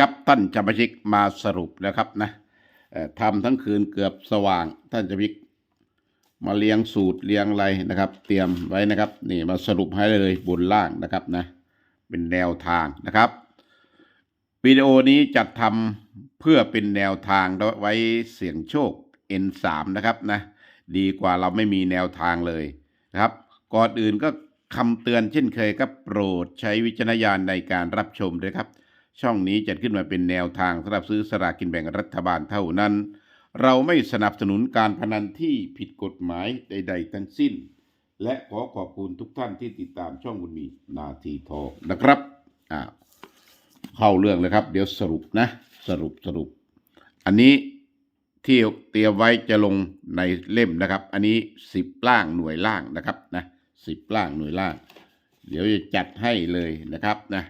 ครับท่านจำปาชิกมาสรุปนะครับนะทำทั้งคืนเกือบสว่าง ท่านจำปาชิกมาเรียงสูตรเรียงอะไรนะครับ เตรียมไว้นะครับ นี่มาสรุปให้เลยบนล่างนะครับนะเป็นแนวทางนะครับ วิดีโอนี้จัดทำเพื่อเป็นแนวทางไว้เสี่ยงโชค N3 นะครับนะดีกว่าเราไม่มีแนวทางเลยนะครับ ก่อนอื่นก็คำเตือนเช่นเคยครับโปรดใช้วิจารณญาณในการรับชมด้วยครับ ช่องนี้จัดขึ้นมาเป็นแนวทางสำหรับซื้อสลากกินแบ่งรัฐบาลเท่านั้น เราไม่สนับสนุนการพนันที่ผิดกฎหมายใด ๆ ทั้งสิ้น และขอขอบคุณทุกท่านที่ติดตามช่องบุญมีนาทีทองนะครับอ่าเข้าเรื่องเลยครับ เดี๋ยวสรุปนะ สรุปสรุป อันนี้ที่เตรียมไว้จะลงในเล่มนะครับ อันนี้สิบล่างหน่วยล่างนะครับนะสิบล่างหน่วยล่าง เดี๋ยวจะจัดให้เลยนะครับนะ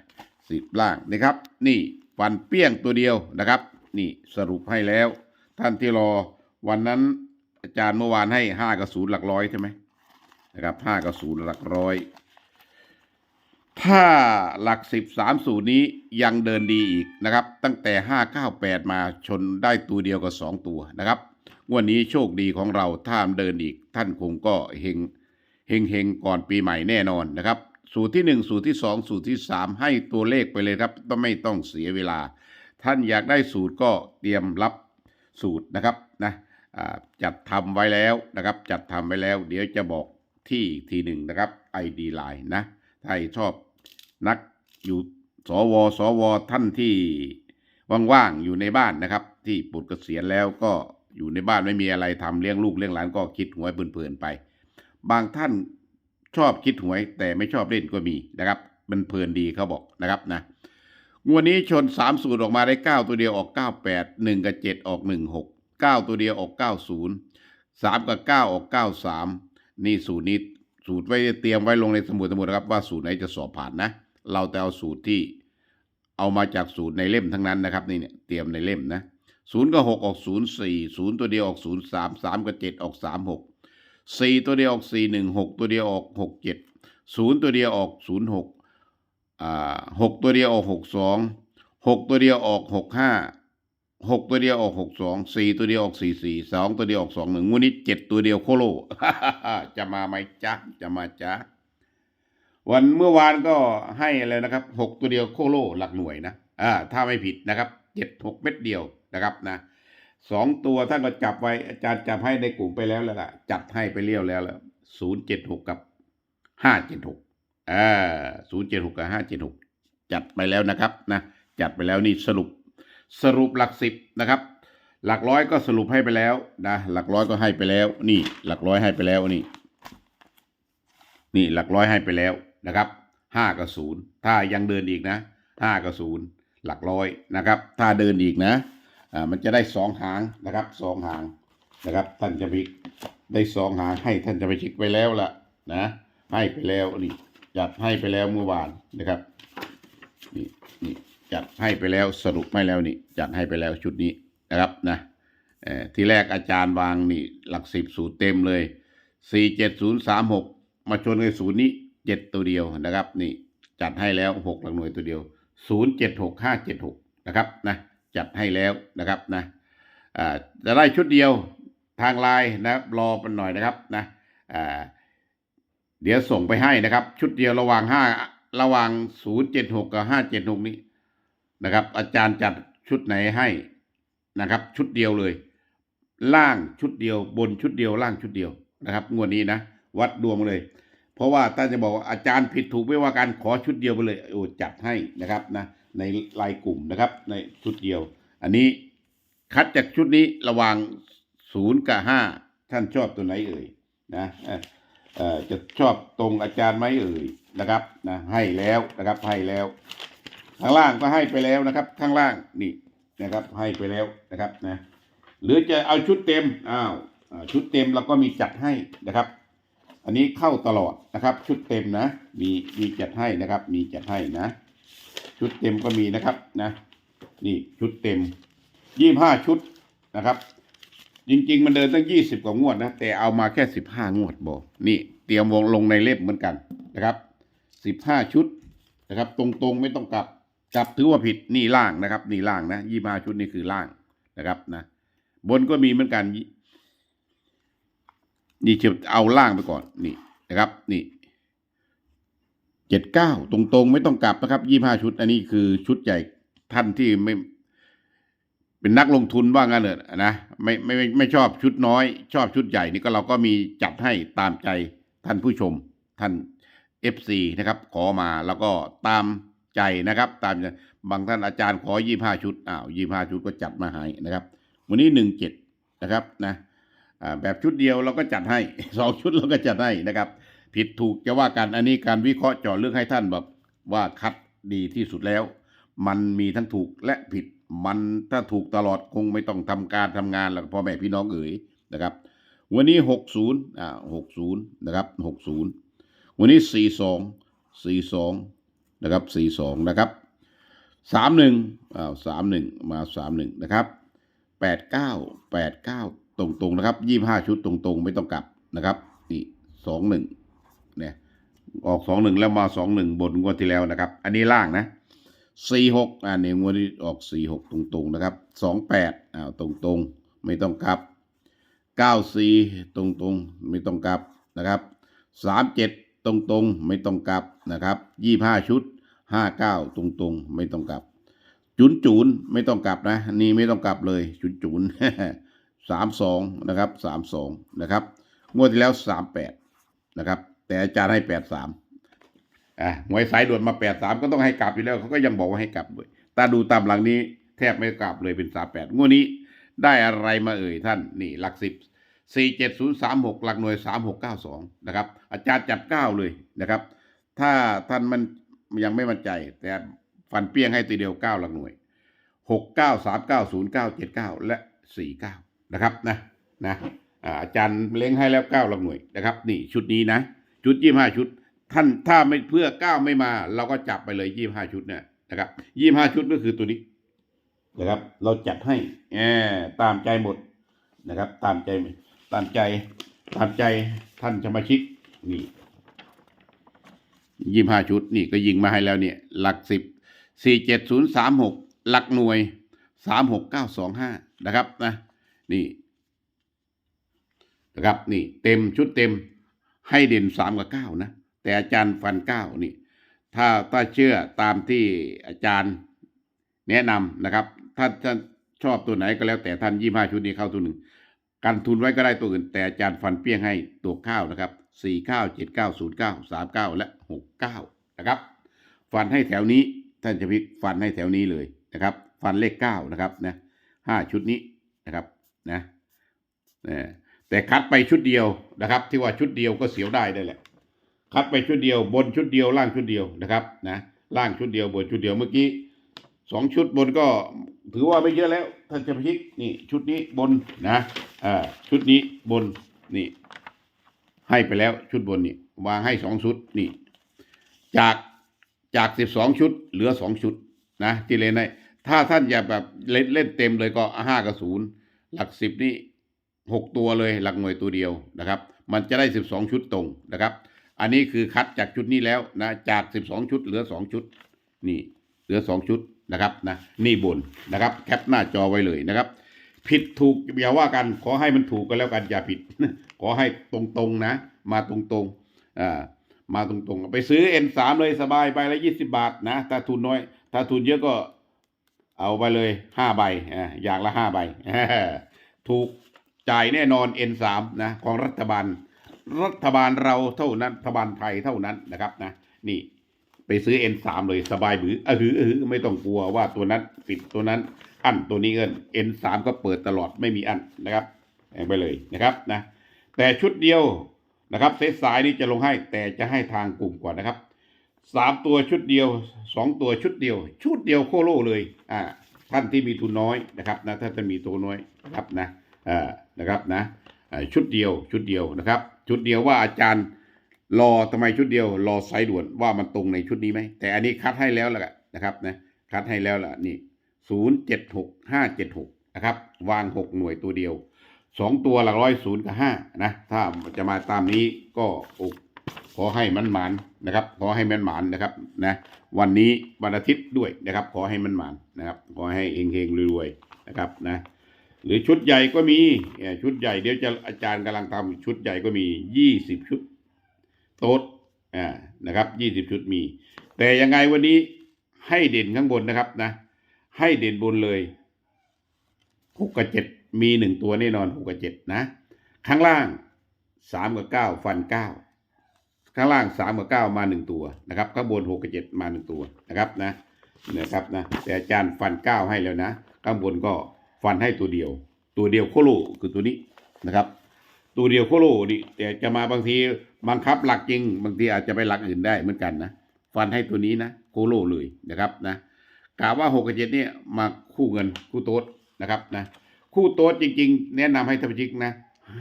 สิบล่างนะครับ นี่ฟันเปี้ยงตัวเดียวนะครับ นี่สรุปให้แล้ว ท่านที่รอวันนั้นอาจารย์เมื่อวานให้ห้ากับศูนย์หลักร้อยใช่ไหมนะครับห้ากับศูนย์หลักร้อย ถ้าหลักสิบสามสูตรนี้ยังเดินดีอีกนะครับ ตั้งแต่ห้าเก้าแปดมาชนได้ตัวเดียวกับสองตัวนะครับวันนี้โชคดีของเราถ้าเดินอีกท่านคงก็เฮงเฮงเฮงก่อนปีใหม่แน่นอนนะครับ สูตรที่หนึ่งสูตรที่สองสูตรที่สามให้ตัวเลขไปเลยครับต้องไม่ต้องเสียเวลา ท่านอยากได้สูตรก็เตรียมรับสูตรนะครับนะจัดทำไว้แล้วนะครับ จัดทำไว้แล้ว เดี๋ยวจะบอกที่อีกทีหนึ่งนะครับ ID Line นะถ้าชอบนักอยู่สวสวท่านที่ว่างๆอยู่ในบ้านนะครับ ที่ปลดเกษียณแล้วก็อยู่ในบ้านไม่มีอะไรทำเลี้ยงลูกเลี้ยงหลานก็คิดหวยเพลินๆไป บางท่าน ชอบคิดหวย แต่ไม่ชอบเล่นก็มีนะครับ มันเพลินดีเขาบอกนะครับนะงวดนี้ชนสามสูตรออกมาได้เก้าตัวเดียวออกเก้าแปดหนึ่งกับเจ็ดออกหนึ่งหกเก้าตัวเดียวออกเก้าศูนย์สามกับเก้าออกเก้าสามนี่สูตรนี้สูตรไว้เตรียมไว้ลงในสมุดสมุดนะครับว่าสูตรไหนจะสอบผ่านนะ เราแต่เอาสูตรที่เอามาจากสูตรในเล่มทั้งนั้นนะครับนี่เนี่ยเตรียมในเล่มนะศูนย์กับหกออกศูนย์สี่ศูนย์ตัวเดียวออกศูนย์สามสามกับเจ็ดออกสามหก สี่ตัวเดียวออกสี่หนึ่งหกตัวเดียวออกหกเจ็ดศูนย์ตัวเดียวออกศูนย์หกอ่าหกตัวเดียวออกหกสองหกตัวเดียวออกหกห้าหกตัวเดียวออกหกสองสี่ตัวเดียวออกสี่สี่สองตัวเดียวออกสองหนึ่งงวดนี้เจ็ดตัวเดียวโคโลจะมาไหมจ๊ะจะมาจ๊ะวันเมื่อวานก็ให้อะไรนะครับหกตัวเดียวโคโลหลักหน่วยนะอ่าถ้าไม่ผิดนะครับเจ็ดหกเม็ดเดียวนะครับนะ สองตัวท่านก็จับไว้อาจารย์จับให้ในกลุ่มไปแล้วแล้วล่ะ จับให้ไปเรียวแล้วแล้วศูนย์เจ็ดหกกับห้าเจ็ดหกอ่าศูนย์เจ็ดหกกับห้าเจ็ดหกจัดไปแล้วนะครับนะจัดไปแล้วนี่สรุปสรุปหลักสิบนะครับ หลักร้อยก็สรุปให้ไปแล้วนะหลักร้อยก็ให้ไปแล้ว นี่ หลักร้อยให้ไปแล้วนี่ นี่หลักร้อยให้ไปแล้วนะครับห้ากับศูนย์ถ้ายังเดินอีกนะห้ากับศูนย์หลักร้อยนะครับ ถ้าเดินอีกนะ อ่ามันจะได้สองหางนะครับสองหางนะครับ ท่านจะพิกได้สองหางให้ท่านจะไปชิกไปแล้วล่ะนะ ให้ไปแล้วนี่จัดให้ไปแล้วเมื่อวานนะครับนี่นี่จัดให้ไปแล้วสรุปให้แล้วนี่จัดให้ไปแล้วชุดนี้นะครับนะเออที่แรกอาจารย์วางนี่หลักสิบสูตรเต็มเลยสี่เจ็ดศูนย์สามหกมาชนกับศูนย์นี้เจ็ดตัวเดียวนะครับ นี่จัดให้แล้วหกหลักหน่วยตัวเดียวศูนย์เจ็ดหกห้าเจ็ดหกนะครับนะ จัดให้แล้วนะครับนะจะได้ชุดเดียวทางไลน์นะครับรอเป็นหน่อยนะครับนะเดี๋ยวส่งไปให้นะครับ ชุดเดียวระหว่างห้าระหว่างศูนย์เจ็ดหกกับห้าเจ็ดหกนี้นะครับ อาจารย์จัดชุดไหนให้นะครับ ชุดเดียวเลย ล่างชุดเดียวบนชุดเดียวล่างชุดเดียวนะครับงวดนี้นะวัดดวงเลย เพราะว่าถ้าจะบอกว่าอาจารย์ผิดถูกไม่ว่ากันขอชุดเดียวไปเลยโอ้จัดให้นะครับนะ ในรายกลุ่มนะครับ ในชุดเดียว อันนี้คัดจากชุดนี้ระหว่างศูนย์กับห้าท่านชอบตัวไหนเอ่ยนะจะชอบตรงอาจารย์ไหมเอ่ยนะครับนะให้แล้วนะครับให้แล้ว ข้างล่างก็ให้ไปแล้วนะครับ ข้างล่างนี่นะครับ ให้ไปแล้วนะครับนะหรือจะเอาชุดเต็มอ้าวชุดเต็มเราก็มีจัดให้นะครับ อันนี้เข้าตลอดนะครับ ชุดเต็มนะ มีมีจัดให้นะครับ มีจัดให้นะ ชุดเต็มก็มีนะครับนะนี่ชุดเต็มยี่ห้าชุดนะครับ จริง ๆ มันเดินตั้งยี่สิบกว่างวดนะ แต่เอามาแค่สิบห้างวดบอนี่เตรียมวงลงในเล่มเหมือนกันนะครับสิบห้าชุดนะครับ ตรงๆไม่ต้องกลับจับถือว่าผิดนี่ล่างนะครับ นี่ล่างนะยี่ห้าชุดนี่คือล่างนะครับนะ บนก็มีเหมือนกันนี่จะเอาล่างไปก่อนนี่นะครับ นี่ เจ็ดเก้าตรงๆ ไม่ต้องกลับนะครับยี่ห้าชุด อันนี้คือชุดใหญ่ท่านที่ไม่ เป็นนักลงทุนว่างั้นเถอะนะไม่ไม่ไม่ไม่ชอบชุดน้อย ชอบชุดใหญ่นี่ก็เราก็มีจัดให้ตามใจท่านผู้ชม ท่าน FC นะครับ ขอมาแล้วก็ตามใจนะครับ ตามใจบางท่านอาจารย์ขอยี่ห้าชุดอ้าวยี่ห้าชุดก็จัดมาให้นะครับ วันนี้หนึ่งเจ็ดนะครับนะแบบชุดเดียวเราก็จัดให้สองชุดเราก็จัดให้นะครับ ผิดถูกจะว่ากันอันนี้การวิเคราะห์เจาะเรื่องให้ท่านแบบว่าคัดดีที่สุดแล้ว มันมีทั้งถูกและผิดมันถ้าถูกตลอดคงไม่ต้องทำการทำงานแล้วพ่อแม่พี่น้องเอ๋ยนะครับ วันนี้หกศูนย์อ่าหกศูนย์นะครับหกศูนย์วันนี้สี่สองสี่สองนะครับสี่สองนะครับสามหนึ่งอ้าวสามหนึ่งมาสามหนึ่งนะครับแปดเก้าแปดเก้าตรงๆนะครับยี่ห้าชุดตรงๆ ไม่ต้องกลับนะครับนี่สองหนึ่ง ออกสองหนึ่งแล้วมาสองหนึ่งบนงวดที่แล้วนะครับ อันนี้ล่างนะสี่หกอ่าเนี่ยงวดนี้ออกสี่หกตรงๆนะครับสองแปดอ้าวตรงๆ ไม่ต้องกลับเก้าสี่ตรงๆ ไม่ต้องกลับนะครับสามเจ็ดตรงๆ ไม่ต้องกลับนะครับยี่ห้าชุดห้าเก้าตรงๆ ไม่ต้องกลับ จุนจูนไม่ต้องกลับนะ นี่ไม่ต้องกลับเลยจุนจูนสามสองนะครับสามสองนะครับ งวดที่แล้วสามแปดนะครับ แต่อาจารย์ให้แปดสามอะหวยสายด่วนมาแปดสามก็ต้องให้กลับอยู่แล้วเขาก็ยังบอกว่าให้กลับด้วยตาดูตามหลังนี้แทบไม่กลับเลยเป็นสามแปดงวดนี้ได้อะไรมาเอ่ยท่านนี่หลักสิบสี่เจ็ดศูนย์สามหกหลักหน่วยสามหกเก้าสองนะครับ อาจารย์จับเก้าเลยนะครับ ถ้าท่านมันยังไม่มั่นใจ แต่ฟันเปี้ยงให้ตัวเดียวเก้าหลักหน่วยหกเก้าสามเก้าศูนย์เก้าเจ็ดเก้าและสี่เก้านะครับนะนะอาอาจารย์เล้งให้แล้วเก้าหลักหน่วยนะครับ นี่ชุดนี้นะ ชุดยี่ห้าชุด ท่านถ้าไม่เพื่อก้าวไม่มา เราก็จับไปเลยยี่ห้าชุดเนี่ยนะครับยี่ห้าชุดก็คือตัวนี้นะครับ เราจัดให้แอบตามใจหมดนะครับ ตามใจตามใจ ตามใจท่านสมาชิกนี่ยี่ห้าชุดนี่ก็ยิงมาให้แล้วเนี่ย หลักสิบสี่เจ็ดศูนย์สามหกหลักหน่วยสามหกเก้าสองห้านะครับนะนี่นะครับนี่เต็มชุดเต็ม ให้เด่นสามกับเก้านะ แต่อาจารย์ฟันเก้านี่ ถ้าถ้าเชื่อตามที่อาจารย์แนะนำนะครับถ้าท่านชอบตัวไหนก็แล้วแต่ท่านยี่ห้าชุดนี้เข้าตัวหนึ่งกันทุนไว้ก็ได้ตัวอื่น แต่อาจารย์ฟันเปี้ยงให้ตัวเก้านะครับสี่เก้าเจ็ดเก้าศูนย์เก้าสามเก้าและหกเก้านะครับ ฟันให้แถวนี้ท่านจะพิกฟันให้แถวนี้เลยนะครับ ฟันเลขเก้านะครับนะห้าชุดนี้นะครับนะเออ แต่คัดไปชุดเดียวนะครับ ที่ว่าชุดเดียวก็เสียวได้ได้แหละ คัดไปชุดเดียวบนชุดเดียวล่างชุดเดียวนะครับนะล่างชุดเดียวบนชุดเดียวเมื่อกี้สองชุดบนก็ถือว่าไม่เยอะแล้วท่านจะพิกนี่ชุดนี้บนนะอ่าชุดนี้บนนี่ ให้ไปแล้วชุดบนนี่วางให้สองชุดนี่ จากจากสิบสองชุด เหลือสองชุดนะที่เล่นได้ถ้าท่านอยากแบบเล่นเล่นเต็มเลยก็ห้ากับศูนย์หลักสิบนี่ หกตัวเลยหลักหน่วยตัวเดียวนะครับ มันจะได้สิบสองชุดตรงนะครับ อันนี้คือคัดจากชุดนี้แล้วนะจากสิบสองชุดเหลือสองชุด นี่เหลือสองชุดนะครับนะนี่บนนะครับ แคปหน้าจอไว้เลยนะครับ ผิดถูกอย่าว่ากันขอให้มันถูกกันแล้วกันอย่าผิด ขอให้ตรงๆนะ มาตรงๆอ่ามาตรงๆ ไปซื้อ N3 เลยสบายใบละยี่สิบาทนะถ้าทุนน้อย ถ้าทุนเยอะก็เอาไปเลยห้าใบอ่าอย่างละห้าใบถูก จ่ายแน่นอน N3 นะของรัฐบาล รัฐบาลเราเท่านั้นรัฐบาลไทยเท่านั้นนะครับนะนี่ไปซื้อ N3 เลยสบายบือเออหือเออไม่ต้องกลัวว่าตัวนั้นปิดตัวนั้น อันตัวนี้เอิน N3 ก็เปิดตลอดไม่มีอันนะครับแองไปเลยนะครับนะแต่ชุดเดียวนะครับเซตสายนี้จะลงให้แต่จะให้ทางกลุ่มก่อนนะครับสามตัวชุดเดียวสองตัวชุดเดียว ชุดเดียวโคโลเลยอ่าท่านที่มีทุนน้อยนะครับนะถ้าท่านมีตัวน้อยนะครับนะ นะครับนะชุดเดียวชุดเดียวนะครับ ชุดเดียวว่าอาจารย์รอทำไมชุดเดียวรอสายด่วนว่ามันตรงในชุดนี้ไหมแต่อันนี้คัดให้แล้วละนะครับนะคัดให้แล้วล่ะนี่ศูนย์เจ็ดหกห้าเจ็ดหกนะครับวางหกหน่วยตัวเดียวสองตัวหลักร้อยศูนย์กับห้านะถ้าจะมาตามนี้ก็ขอให้มันหมานนะครับ ขอให้มันหมานนะครับนะวันนี้วันอาทิตย์ด้วยนะครับ ขอให้มันหมานนะครับ ขอให้เฮงๆรวยๆนะครับนะ หรือชุดใหญ่ก็มีชุดใหญ่เดี๋ยวจะอาจารย์กำลังทำชุดใหญ่ก็มียี่สิบชุด โต๊ดนะครับยี่สิบชุดมี แต่ยังไงวันนี้ให้เด่นข้างบนนะครับนะ ให้เด่นบนเลยหกกับเจ็ดมีหนึ่งตัวแน่นอนหกกับเจ็ดนะ ข้างล่างสามกับเก้าฟันเก้าข้างล่างสามกับเก้ามาหนึ่งตัวนะครับข้างบนหกกับเจ็ดมาหนึ่งตัวนะครับนะนะครับนะแต่อาจารย์ฟันเก้าให้แล้วนะ ข้างบนก็ ฟันให้ตัวเดียว ตัวเดียวโคโลคือตัวนี้นะครับ ตัวเดียวโคโลนี่แต่จะมาบางทีบังคับหลักจริง บางทีอาจจะไปหลักอื่นได้เหมือนกันนะฟันให้ตัวนี้นะโคโลเลยนะครับนะกล่าวว่าหกกับเจ็ดเนี่ยมาคู่เงินคู่โต๊ดนะครับนะคู่โต๊ดจริง ๆ แนะนำให้ท่านผู้ชมนะ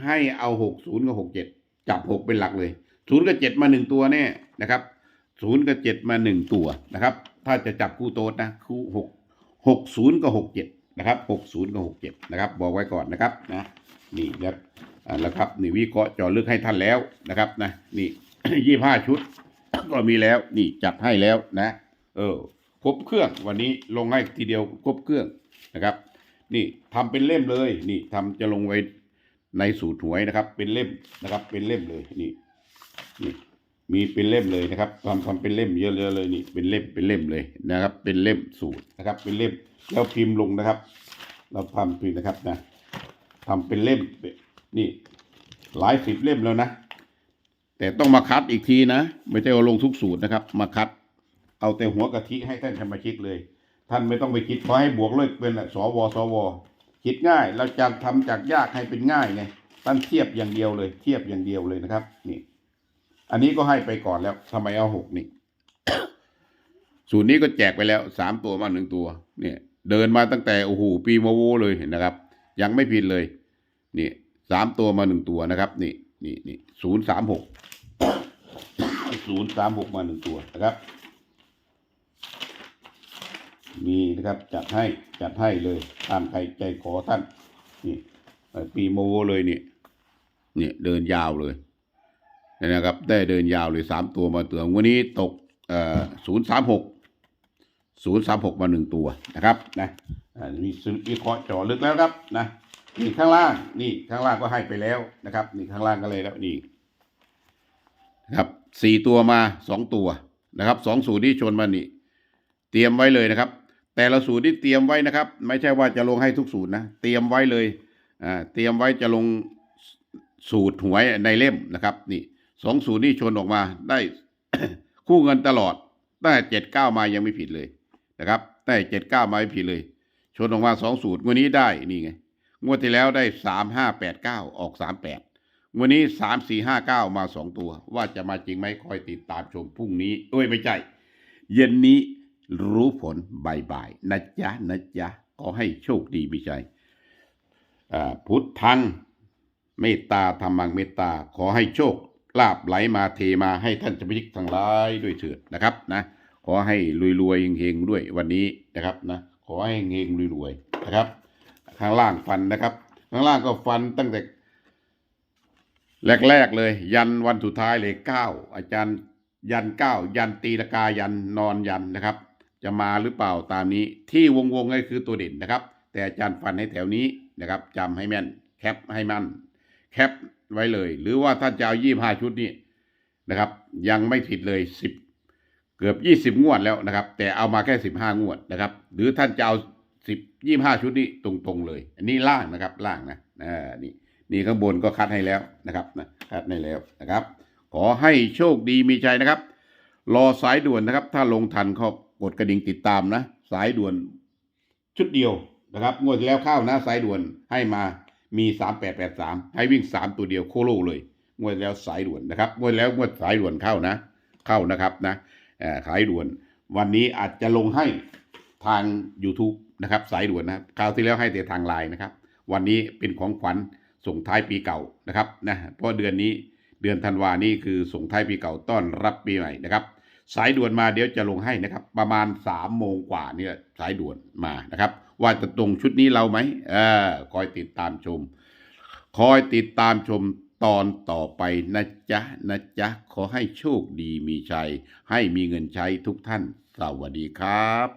ให้เอาหกศูนย์กับหกเจ็ดจับหกเป็นหลักเลยศูนย์กับเจ็ดมาหนึ่งตัวแน่นะครับศูนย์กับเจ็ดมาหนึ่งตัวนะครับ ถ้าจะจับคู่โต๊ดนะคู่หกหกศูนย์กับหกเจ็ด นะครับหกศูนย์กับหกเจ็ดนะครับ บอกไว้ก่อนนะครับนะนี่แล้วอ่าแล้วครับนี่วิเคราะห์จอลึกให้ท่านแล้วนะครับนะนี่ยี่ห้าชุด ก็มีแล้วนี่จัดให้แล้วนะ เออครบเครื่องวันนี้ลงให้ทีเดียวครบเครื่องนะครับ นี่ทำเป็นเล่มเลยนี่ทำจะลงไว้ในสูตรหวยนะครับ เป็นเล่มนะครับ เป็นเล่มเลยนี่นี่มีเป็นเล่มเลยนะครับทำทำเป็นเล่มเยอะๆเลยนี่เป็นเล่มเป็นเล่มเลยนะครับ เป็นเล่มสูตรนะครับ เป็นเล่ม แล้วพิมพ์ลงนะครับ เราทำพิมพ์นะครับนะทำเป็นเล่มนี่หลายสิบเล่มแล้วนะ แต่ต้องมาคัดอีกทีนะ ไม่ใช่เอาลงทุกสูตรนะครับ มาคัด เอาแต่หัวกะทิให้ท่านสมาชิกเลย ท่านไม่ต้องไปคิดขอให้บวกเลขเป็นสวสวคิดง่ายเราจะทำจากยากให้เป็นง่ายไงท่านเทียบอย่างเดียวเลย เทียบอย่างเดียวเลยนะครับ นี่ อันนี้ก็ให้ไปก่อนแล้วทำไมเอาหกนี่ สูตรนี้ก็แจกไปแล้วสามตัวมาหนึ่งตัว เนี่ย เดินมาตั้งแต่โอ้โหปีมาโวเลยนะครับ ยังไม่ผิดเลย นี่สามตัวมาหนึ่งตัวนะครับ นี่นี่นี่ศูนย์สามหกศูนย์สามหกมาหนึ่งตัวนะครับ มีนะครับจัดให้จัดให้เลยตามใครใจขอท่าน นี่ปีโมโวเลยนี่นี่เดินยาวเลยนะครับ ได้เดินยาวเลยสามตัวมาเตัววันนี้ตกเอ่อศูนย์สามหก ศูนย์สามหกมาหนึ่งตัวนะครับนะมีวิเคราะห์จอลึกแล้วครับนะนี่ข้างล่างนี่ข้างล่างก็ให้ไปแล้วนะครับ นี่ข้างล่างก็เลยแล้วนี่นะครับสี่ตัวมาสองตัวนะครับสองสูตรที่ชนมานี่ เตรียมไว้เลยนะครับ แต่ละสูตรที่เตรียมไว้นะครับ ไม่ใช่ว่าจะลงให้ทุกสูตรนะเตรียมไว้เลยอ่าเตรียมไว้จะลงสูตรหวยในเล่มนะครับ นี่สองสูตรนี่ชนออกมาได้คู่เงินตลอดตั้งแต่เจ็ดเก้ามายังไม่ผิดเลย นะครับตั้เจ็ดเก้ามาไม่ผิดเลย ชนออกมาสองสูตรงวดนี้ได้นี่ไงงวดที่แล้วได้สามห้าแปดเก้าออกสามแปดงวันนี้สามสี่ห้าเก้ามาสองตัว ว่าจะมาจริงไหมคอยติดตามชมพรุ่งนี้เอ้ยไม่ใช่เย็นนี้รู้ผลบ่ายๆนะจ๊ะนะจ๊ะขอให้โชคดีมีใจอ่าพุทธังเมตตาธรรมังเมตตาขอให้โชคลาบไหลมาเทมาให้ท่านจะพิจิกทั้งหลายด้วยเถิดนะครับนะ ขอให้รวยๆเฮงๆด้วยวันนี้นะครับนะขอให้เฮงๆรวยๆนะครับ ข้างล่างฟันนะครับ ข้างล่างก็ฟันตั้งแต่ แรกๆเลย ยันวันสุดท้ายเลยเก้าอาจารย์ยันเก้ายันตีลกายันนอนยันนะครับ จะมาหรือเปล่าตามนี้ที่วงๆก็คือตัวเด่นนะครับ แต่อาจารย์ฟันให้แถวนี้นะครับจำให้แม่นแคปให้มั่นแคปไว้เลย หรือว่าท่านจะเอายี่ห้าชุดนี้นะครับ ยังไม่ผิดเลยสิบ เกือบยี่สิบงวดแล้วนะครับ แต่เอามาแค่สิบห้างวดนะครับ หรือท่านจะเอาสิบยี่ห้าชุดนี้ตรงๆเลย อันนี้ล่างนะครับ ล่างนะอ่านี่นี่ข้างบนก็คัดให้แล้วนะครับนะคัดให้แล้วนะครับ ขอให้โชคดีมีใจนะครับ รอสายด่วนนะครับ ถ้าลงทันก็กดกระดิ่งติดตามนะ สายด่วนชุดเดียวนะครับ งวดแล้วเข้านะสายด่วนให้มามีสามแปดแปดสามให้วิ่งสามตัวเดียวโคโลเลย งวดแล้วสายด่วนนะครับ งวดแล้วงวดสายด่วนเข้านะ เข้านะครับนะ ขายด่วน วันนี้อาจจะลงให้ทาง YouTube นะครับ สายด่วนนะคราวที่แล้วให้แต่ทางไลน์นะครับ วันนี้เป็นของขวัญส่งท้ายปีเก่านะครับนะเพราะเดือนนี้เดือนธันวานี่คือส่งท้ายปีเก่าต้อนรับปีใหม่นะครับ สายด่วนมาเดี๋ยวจะลงให้นะครับ ประมาณสามโมงกว่านี่สายด่วนมานะครับ ว่าจะตรงชุดนี้เราไหมเออคอยติดตามชม คอยติดตามชม ตอนต่อไปนะจ๊ะนะจ๊ะ ขอให้โชคดีมีชัย ให้มีเงินใช้ทุกท่าน สวัสดีครับ